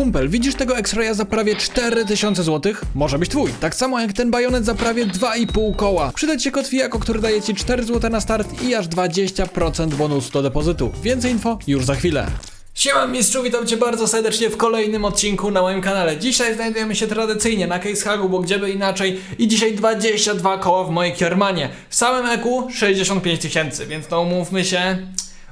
kumpel, widzisz tego X-Raya za prawie 4000 zł? Może być twój. Tak samo jak ten bajonet za prawie 2,5 koła. Przyda ci się kod FIAKO, który daje ci 4 zł na start i aż 20% bonusu do depozytu. Więcej info już za chwilę. Siema mistrzu, witam cię bardzo serdecznie w kolejnym odcinku na moim kanale. Dzisiaj znajdujemy się tradycyjnie na Case Hagu, bo gdzie by inaczej i dzisiaj 22 koła w mojej kiermanie. W samym EQ 65 tysięcy, więc no umówmy się...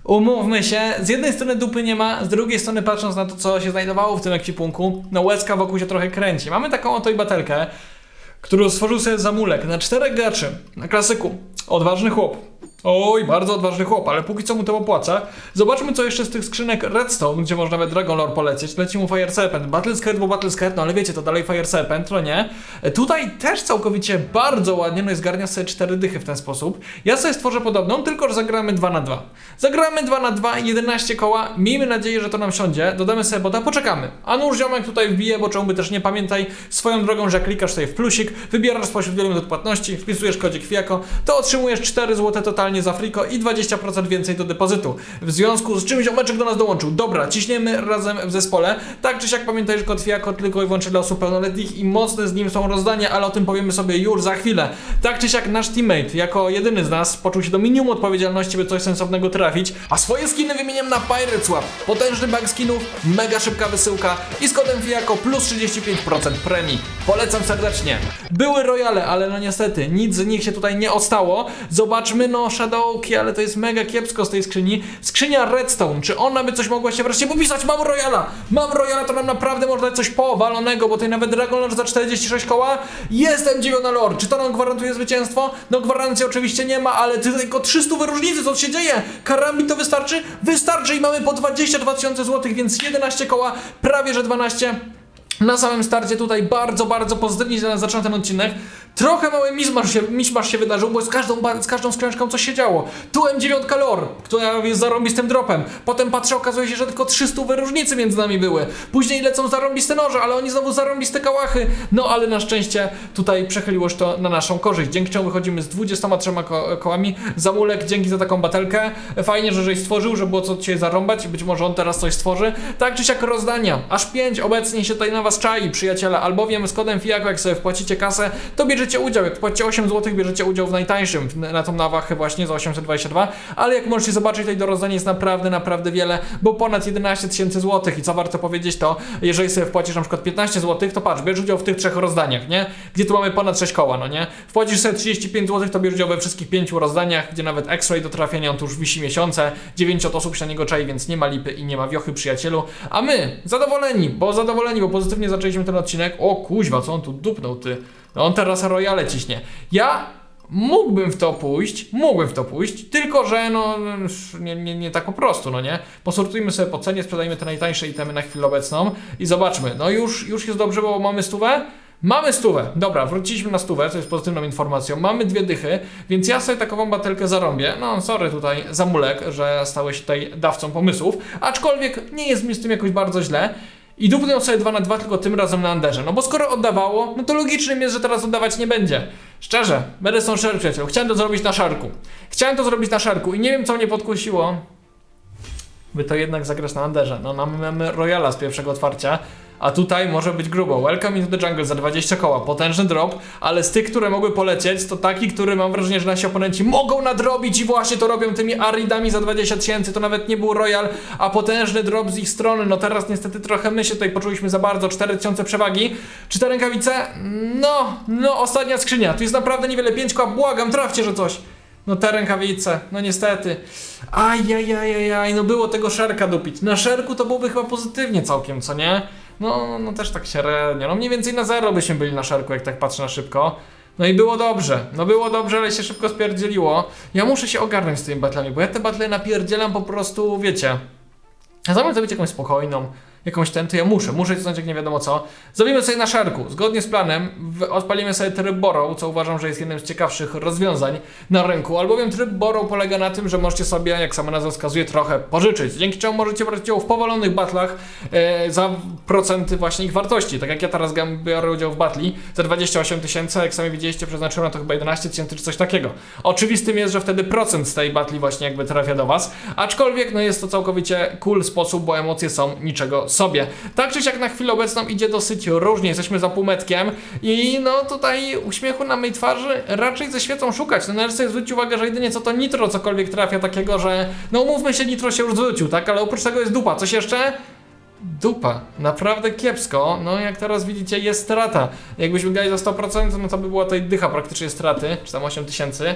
Umówmy się, z jednej strony dupy nie ma, z drugiej strony patrząc na to, co się znajdowało w tym ekwipunku, no łezka wokół się trochę kręci. Mamy taką oto i batelkę, którą stworzył sobie Zamulek na czterech graczy, na klasyku. Odważny chłop. Oj, bardzo odważny chłop, ale póki co mu to opłaca. Zobaczmy co jeszcze z tych skrzynek Redstone, gdzie można nawet Dragon Lore polecieć. Leci mu Fire Serpent. Battle Skirt, bo Battle Skirt, no ale wiecie, to dalej Fire Serpent, to nie. E, Tutaj też całkowicie bardzo ładnie, no i zgarnia sobie cztery dychy w ten sposób. Ja sobie stworzę podobną, tylko że zagramy 2 na 2 Zagramy 2 na 2 11 koła. Miejmy nadzieję, że to nam siądzie. Dodamy sobie bota, poczekamy. A nóż ziomek tutaj wbije, bo czemu by też nie pamiętaj swoją drogą, że klikasz sobie w plusik, wybierasz spośród wielu metod płatności, wpisujesz kodzik FIAKO, to otrzymujesz 4 zł totalnie za friko i 20% więcej do depozytu. W związku z czym ziomeczek do nas dołączył. Dobra, ciśniemy razem w zespole. Tak czy siak pamiętaj, że kod FIAKO tylko i wyłącznie dla osób pełnoletnich i mocne z nim są rozdania, ale o tym powiemy sobie już za chwilę. Tak czy siak nasz teammate, jako jedyny z nas, poczuł się do minimum odpowiedzialności, by coś sensownego trafić, a swoje skiny wymieniam na Pirate Swap. Potężny bank skinów, mega szybka wysyłka i z kodem FIAKO plus 35% premii. Polecam serdecznie. Były royale, ale no niestety nic z nich się tutaj nie ostało. Zobaczmy no Shadowki, ale to jest mega kiepsko z tej skrzyni. Skrzynia Redstone, czy ona by coś mogła się wreszcie popisać? Mam royala! Mam royala, to nam naprawdę można coś powalonego, bo tutaj nawet Dragon Lord za 46 koła. Jestem dziwiona lord. Czy to nam gwarantuje zwycięstwo? No gwarancji oczywiście nie ma, ale ty tylko 300 wyróżnicy, co się dzieje? Karambit to wystarczy? Wystarczy i mamy po 22 tysiące złotych, więc 11 koła, prawie że 12. Na samym starcie tutaj bardzo, bardzo pozytywnie zacząłem ten odcinek. Trochę mały miszmasz się, miszmasz się wydarzył, bo z każdą, z każdą skręczką coś się działo. Tu M9 Lore, która jest zarąbistym dropem. Potem patrzę, okazuje się, że tylko 300 wyróżnicy między nami były. Później lecą zarąbiste noże, ale oni znowu zarąbiste kałachy. No ale na szczęście tutaj przechyliło już to na naszą korzyść. Dzięki czemu wychodzimy z 23 ko kołami. Zamulek, dzięki za taką batelkę. Fajnie, że żeś stworzył, że było co dzisiaj zarąbać. Być może on teraz coś stworzy. Tak czy siak rozdania. Aż 5 obecnie się tutaj na was czai, przyjaciele. Albowiem z kodem FIAKO, jak sobie wpłacicie kasę, to bierzecie udział. Jak płacicie 8 zł, bierzecie udział w najtańszym, na tą nawachę właśnie za 822. Ale jak możecie zobaczyć, tutaj do rozdania jest naprawdę, naprawdę wiele, bo ponad 11 tysięcy złotych. I co warto powiedzieć, to jeżeli sobie wpłacisz na przykład 15 zł, to patrz, bierz udział w tych trzech rozdaniach, nie? Gdzie tu mamy ponad 6 koła, no nie? Wpłacisz sobie 35 zł, to bierz udział we wszystkich pięciu rozdaniach, gdzie nawet X-Ray do trafienia, on tu już wisi miesiące, 9 od osób się na niego czai, więc nie ma lipy i nie ma wiochy, przyjacielu. A my, zadowoleni, bo zadowoleni, bo pozytywnie zaczęliśmy ten odcinek. O kuźwa, co on tu dupnął, ty? No on teraz royale ciśnie. Ja mógłbym w to pójść, mógłbym w to pójść, tylko że no nie, nie, nie tak po prostu, no nie? Posortujmy sobie po cenie, sprzedajmy te najtańsze itemy na chwilę obecną i zobaczmy. No już, już jest dobrze, bo mamy stówę. Mamy stówę. Dobra, wróciliśmy na stówę, co jest pozytywną informacją. Mamy dwie dychy, więc ja sobie takową batelkę zarąbię. No, sorry tutaj zamulek, że stałeś tutaj dawcą pomysłów. Aczkolwiek nie jest mi z tym jakoś bardzo źle. I dupnę sobie 2 na 2 tylko tym razem na Anderze. No bo skoro oddawało, no to logicznym jest, że teraz oddawać nie będzie. Szczerze, będę są szczery przyjaciel. Chciałem to zrobić na szarku. Chciałem to zrobić na szarku i nie wiem co mnie podkusiło. By to jednak zagrać na Anderze. No mamy Royala z pierwszego otwarcia. A tutaj może być grubo. Welcome into the jungle za 20 koła. Potężny drop, ale z tych, które mogły polecieć, to taki, który mam wrażenie, że nasi oponenci mogą nadrobić i właśnie to robią tymi aridami za 20 tysięcy. To nawet nie był Royal, a potężny drop z ich strony. No teraz niestety trochę my się tutaj poczuliśmy za bardzo. 4000 przewagi. Czy te rękawice? No, no, ostatnia skrzynia. Tu jest naprawdę niewiele. 5 koła. Błagam, trafcie, że coś. No te rękawice, no niestety. Ajajajajaj, no było tego szerka dupić. Na szerku to byłoby chyba pozytywnie całkiem, co nie? No, no też tak średnio. No mniej więcej na zero byśmy byli na szerku, jak tak patrzę na szybko. No i było dobrze. No było dobrze, ale się szybko spierdzieliło. Ja muszę się ogarnąć z tymi batlami, bo ja te batle napierdzielam po prostu, wiecie. Zamiast zrobić jakąś spokojną, jakąś ten, to ja muszę, muszę cisnąć jak nie wiadomo co. Zrobimy sobie na szarku, zgodnie z planem, odpalimy sobie tryb Borrow, co uważam, że jest jednym z ciekawszych rozwiązań na rynku, albowiem tryb Borrow polega na tym, że możecie sobie, jak sama nazwa wskazuje, trochę pożyczyć, dzięki czemu możecie brać udział w powalonych batlach e, za procenty właśnie ich wartości. Tak jak ja teraz biorę udział w batli za 28 tysięcy, jak sami widzieliście, przeznaczyłem na to chyba 11 tysięcy czy coś takiego. Oczywistym jest, że wtedy procent z tej batli właśnie jakby trafia do Was, aczkolwiek no jest to całkowicie cool sposób, bo emocje są niczego go sobie. Tak czy siak na chwilę obecną idzie dosyć różnie, jesteśmy za półmetkiem i no tutaj uśmiechu na mej twarzy raczej ze świecą szukać. No należy zwrócić uwagę, że jedynie co to nitro cokolwiek trafia takiego, że no umówmy się, nitro się już zwrócił, tak? Ale oprócz tego jest dupa. Coś jeszcze? Dupa, naprawdę kiepsko. No jak teraz widzicie, jest strata. Jakbyśmy grali za 100%, no to by była tutaj dycha praktycznie straty, czy tam 8000.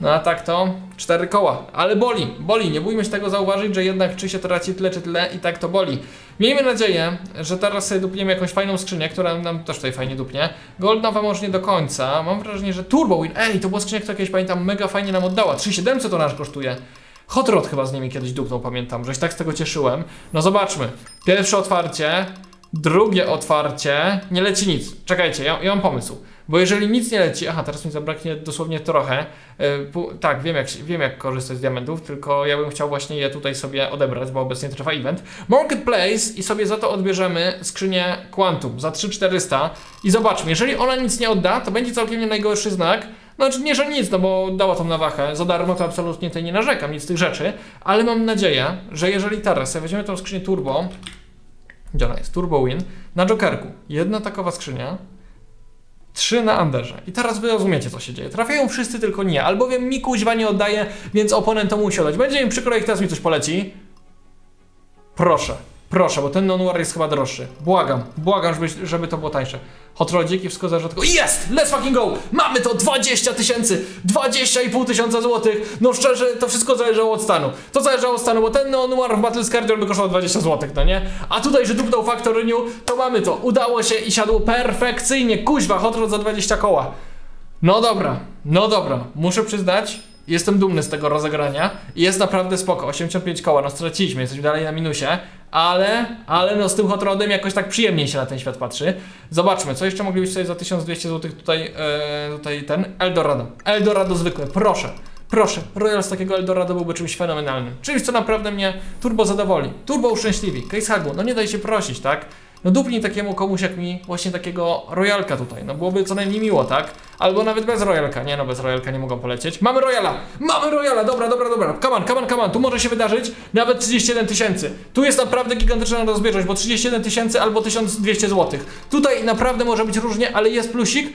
No a tak to cztery koła. Ale boli, boli. Nie bójmy się tego zauważyć, że jednak czy się traci tyle, czy tyle i tak to boli. Miejmy nadzieję, że teraz sobie dupniemy jakąś fajną skrzynię, która nam też tutaj fajnie dupnie. Gold nowa może nie do końca. Mam wrażenie, że Turbo Win. Ej, to była skrzynia, która kiedyś pamiętam mega fajnie nam oddała. 3700 to nasz kosztuje. Hot Rod chyba z nimi kiedyś dupnął, pamiętam, że się tak z tego cieszyłem. No zobaczmy. Pierwsze otwarcie, drugie otwarcie. Nie leci nic. Czekajcie, ja, ja mam pomysł. Bo jeżeli nic nie leci, aha, teraz mi zabraknie dosłownie trochę. Yy, tak, wiem jak, wiem jak korzystać z diamentów, tylko ja bym chciał właśnie je tutaj sobie odebrać, bo obecnie trwa event. Marketplace i sobie za to odbierzemy skrzynię Quantum za 3400 i zobaczmy, jeżeli ona nic nie odda, to będzie całkiem nie najgorszy znak. Znaczy nie, że nic, no bo dała tą nawachę, za darmo to absolutnie tutaj nie narzekam, nic z tych rzeczy, ale mam nadzieję, że jeżeli teraz weźmiemy tą skrzynię Turbo, gdzie ona jest? Turbo Win, na Jokerku, jedna takowa skrzynia, Trzy na Anderze. I teraz wy rozumiecie, co się dzieje. Trafiają wszyscy, tylko nie. Albowiem mi kuźwa nie oddaje, więc oponentom musi oddać. Będzie im przykro, jak teraz mi coś poleci. Proszę, proszę, bo ten non-war jest chyba droższy. Błagam, błagam, żeby, żeby to było tańsze. Hot Rodziki, wszystko zależy od tego. Jest! Let's fucking go! Mamy to 20 tysięcy! 20,5 tysiąca złotych! No szczerze, to wszystko zależało od stanu. To zależało od stanu, bo ten non-war w Battle Scardion by kosztował 20 złotych, no nie? A tutaj, że dupnął Factor Renew, to mamy to. Udało się i siadło perfekcyjnie. Kuźwa, Hot Rod za 20 koła. No dobra, no dobra, muszę przyznać, jestem dumny z tego rozegrania jest naprawdę spoko, 85 koła, no straciliśmy, jesteśmy dalej na minusie, ale, ale no z tym hot rodem jakoś tak przyjemniej się na ten świat patrzy. Zobaczmy, co jeszcze moglibyśmy sobie za 1200 zł tutaj, e, tutaj ten, Eldorado, Eldorado zwykłe, proszę. Proszę, Royal z takiego Eldorado byłby czymś fenomenalnym. Czymś, co naprawdę mnie turbo zadowoli. Turbo uszczęśliwi. Case Hagu, no nie daj się prosić, tak? No dupnij takiemu komuś jak mi właśnie takiego Royalka tutaj. No byłoby co najmniej miło, tak? Albo nawet bez Royalka. Nie no, bez Royalka nie mogą polecieć. Mamy Royala! Mamy Royala! Dobra, dobra, dobra. Come on, come on, come on. Tu może się wydarzyć nawet 31 tysięcy. Tu jest naprawdę gigantyczna rozbieżność, bo 31 tysięcy albo 1200 zł. Tutaj naprawdę może być różnie, ale jest plusik.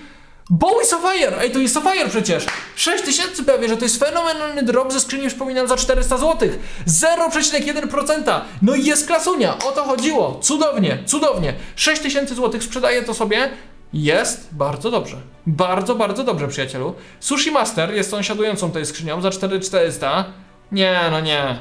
Bowie Sapphire! Ej, to jest Sapphire przecież! 6000 prawie, że to jest fenomenalny drop ze skrzyni, przypominam, za 400 zł. 0,1%! No i jest klasunia! O to chodziło! Cudownie, cudownie! 6000 zł sprzedaję to sobie. Jest bardzo dobrze. Bardzo, bardzo dobrze, przyjacielu. Sushi Master jest sąsiadującą tej skrzynią za 4400. Nie, no nie.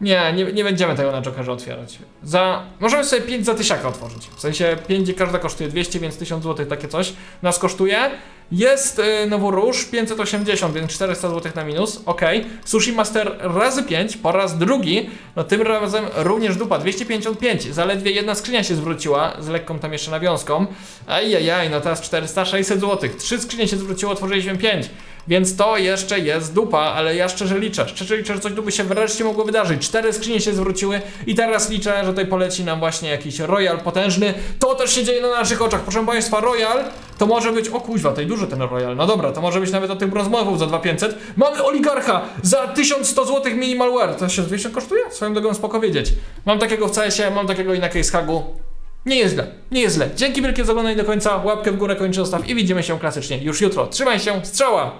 Nie, nie, nie będziemy tego na Jokerze otwierać. Za. Możemy sobie 5 za tysiaka otworzyć. W sensie 5, gdzie każda kosztuje 200, więc 1000 zł takie coś nas kosztuje. Jest y, noworóż 580, więc 400 zł na minus. Ok. Sushi Master razy 5 po raz drugi. No tym razem również dupa 255. Zaledwie jedna skrzynia się zwróciła z lekką tam jeszcze nawiązką. Ajajaj, no teraz 400, 600 zł. Trzy skrzynie się zwróciło, otworzyliśmy 5. Więc to jeszcze jest dupa, ale ja szczerze liczę. Szczerze liczę, że coś tu by się wreszcie mogło wydarzyć. Cztery skrzynie się zwróciły i teraz liczę, że tutaj poleci nam właśnie jakiś Royal potężny. To też się dzieje na naszych oczach. Proszę Państwa, Royal to może być, o kuźwa, tutaj duży ten Royal. No dobra, to może być nawet od tych brązmowów za 2500. Mamy Oligarcha za 1100 zł minimalware. To się 200 kosztuje? Swoją drogą spoko wiedzieć. Mam takiego w CS-ie, mam takiego i na Case Hagu. Nie jest źle, nie jest źle. Dzięki wielkie za oglądanie do końca. Łapkę w górę kończę zostaw i widzimy się klasycznie już jutro. Trzymaj się, strzała!